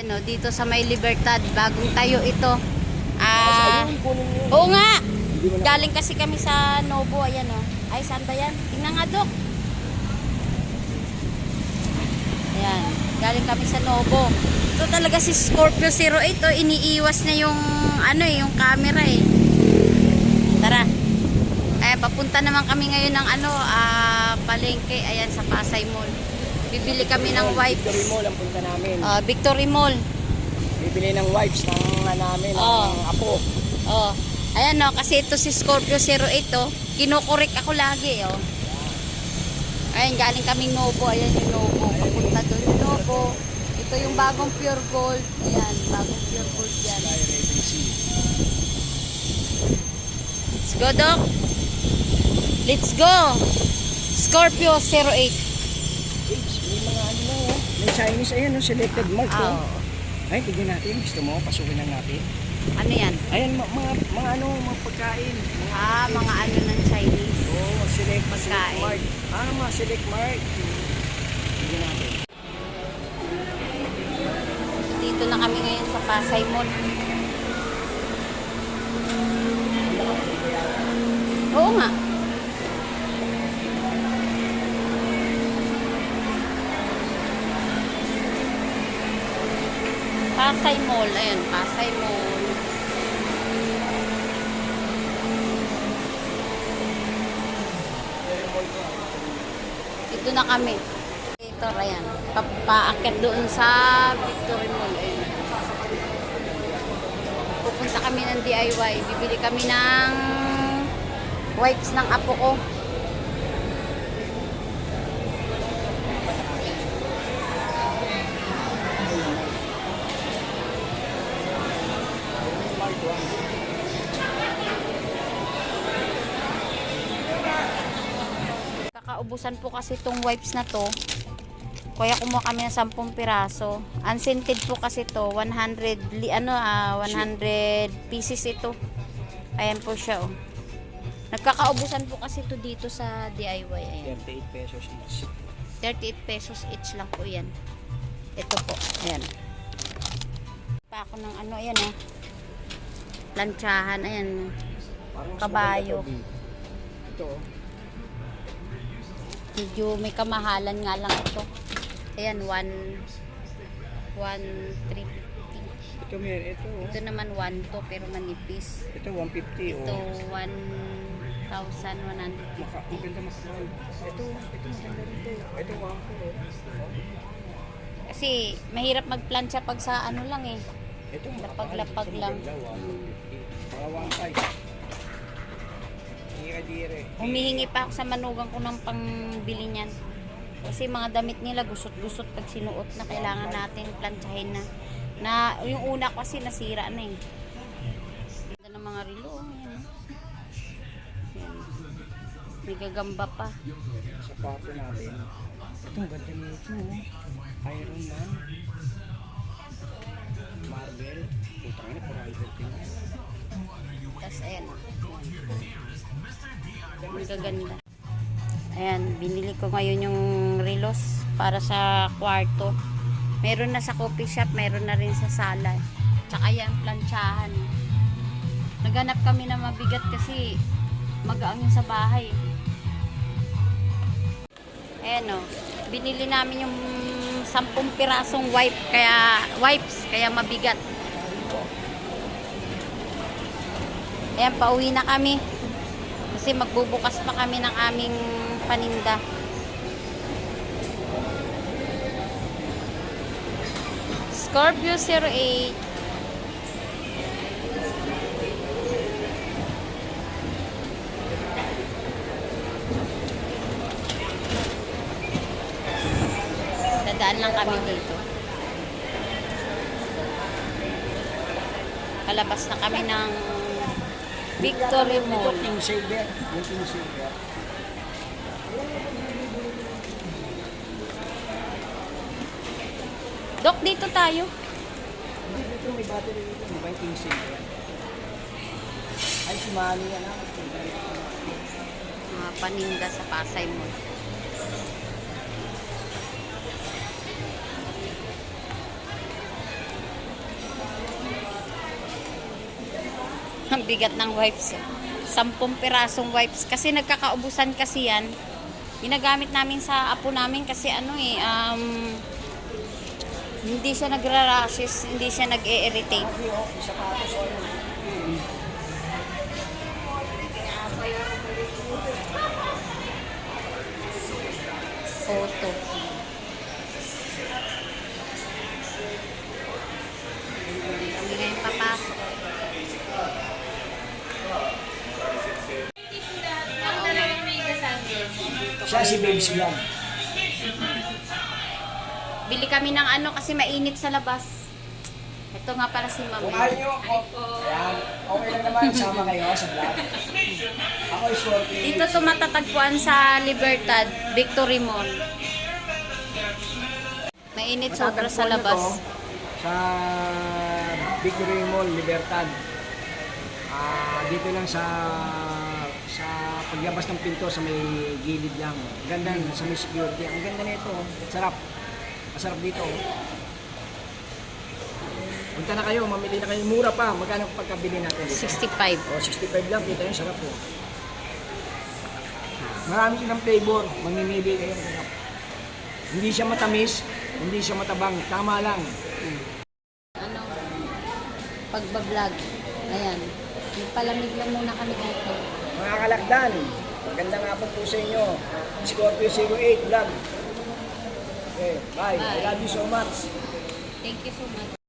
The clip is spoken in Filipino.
Yan o, dito sa may Libertad, bagong tayo ito. Ah, yun. oo nga. Galing kasi kami sa Novo, ayan o. Ay, saan ba yan? Tingnan nga, Dok. Ayan, galing kami sa Novo. Ito talaga si Scorpio 08, oh, iniiwas na yung, ano eh, yung camera eh. Tara. Ayan, papunta naman kami ngayon ng ano, ah, palengke, ayan, sa Pasay Mall. Bibili kami ng wipes. Victory Mall ang punta namin. Ah, Victory Mall. Bibili ng wipes ng nga namin, Oo. ng apo. Oh. Ayan no, kasi ito si Scorpio 08 oh. Kinukorek ako lagi oh. Ayan, galing kaming Novo. Ayan yung Novo. Papunta doon yung Novo. Ito yung bagong pure gold. Ayan, bagong pure gold yan. Sky Raven Sea. Let's go, Doc. Let's go. Scorpio 08. Wipes, may mga ano na oh. May Chinese, ayan oh, selected mark Oh. oh. Ay, tignan natin. Gusto mo, pasukin lang natin. Ano yan? Ayan, ma- mga, mga ano, mga pagkain. Mga, Ah, mga ano ng Chinese. oh, select, select Pagkain. mark. Ah, mga select mark. Tignan natin. Dito na kami ngayon sa Pasay Mall. Oo nga. Pasay Mall. Ayan, Pasay Mall. Dito na kami. Ito, ayan. Pa- Paakyat doon sa Victory Mall. Ayun. Pupunta kami ng DIY. Bibili kami ng wipes ng apo ko. Kakaubusan po kasi itong wipes na to. Kaya kumuha kami ng 10 piraso. Unscented po kasi to, 100 li, ano ah, 100 pieces ito. Ayan po siya oh. Nagkakaubusan po kasi to dito sa DIY. Ayan. 38 pesos each. 38 pesos each lang po yan. Ito po. Ayan. Pa ako ng ano, ayan oh. Planchahan, ayan. Kabayo. Ito oh. Medyo may kamahalan nga lang ito. Ayan, 1 1 Ito meron, ito oh. Ito naman 1 to pero manipis. Ito 150 Ito oh. 1,150. Maka, maganda makakawal. Ito, ito maganda rito. Ito 1 oh. Kasi mahirap magplansya pag sa ano lang eh. Ito Lapag-lapag lang. Hmm. Mga 1.5. Dire-dire. Humihingi pa ako sa manugang ko ng pangbili niyan. Kasi mga damit nila gusot-gusot pag sinuot na kailangan natin plantsahin na. Na yung una kasi nasira na eh. Ganda ng mga relo. oh, Ayan. oh. Ayan. May gagamba pa. Sapato natin. Ito, ganda nito. oh. Iron Man. Marvel. Puta nga na, private yun. Tapos ayan. oh. Ang gaganda. Ayan, binili ko ngayon yung relos para sa kwarto. Meron na sa coffee shop, meron na rin sa sala. Tsaka yan, planchahan. Naghanap kami na mabigat kasi magaang yung sa bahay. Ayan o, binili namin yung 10 pirasong wipe, kaya, wipes, kaya mabigat. Ayan, pauwi na kami. Kasi magbubukas pa kami ng aming paninda. Scorpio 08. Dadaan lang kami dito. Kalabas na kami ng Victory Mall. King Silver. Yung King Silver. Dok, dito tayo. Dito may battery dito. May ba yung King Silver? Ay, si Mami yan ah. Mga paninda sa Pasay Mall. Ang bigat ng wipes. eh. Sampung pirasong wipes. Kasi nagkakaubusan kasi yan. Ginagamit namin sa apo namin kasi ano eh, um, hindi siya nagra-rashes, hindi siya nag-e-irritate. Oh. Photo. Siya si Babes Vlog. Bili kami ng ano kasi mainit sa labas. Ito nga pala si Mami. Kung ayaw nyo, ayan, okay lang naman, sama kayo sa vlog. Ako is working. Dito to matatagpuan sa Libertad, Victory Mall. Mainit sobra sa labas. Sa Victory Mall, Libertad. Ah, dito lang sa sa paglabas ng pinto sa may gilid lang. Ganda sa may security. Ang ganda nito. oh. Sarap. Masarap dito. oh. Punta na kayo, mamili na kayo. Mura pa. Magkano pagkabili natin dito? 65. O, 65 lang. Kita yun, sarap po. Marami silang flavor. Mamimili kayo. Hindi siya matamis, hindi siya matabang. Tama lang. Ano? Pagbablog. Ayan. Palamig lang muna kami dito. Mga kalakdan, magandang hapon po sa inyo. Scorpio 08 vlog. Okay, bye. I love you so much. Thank you so much.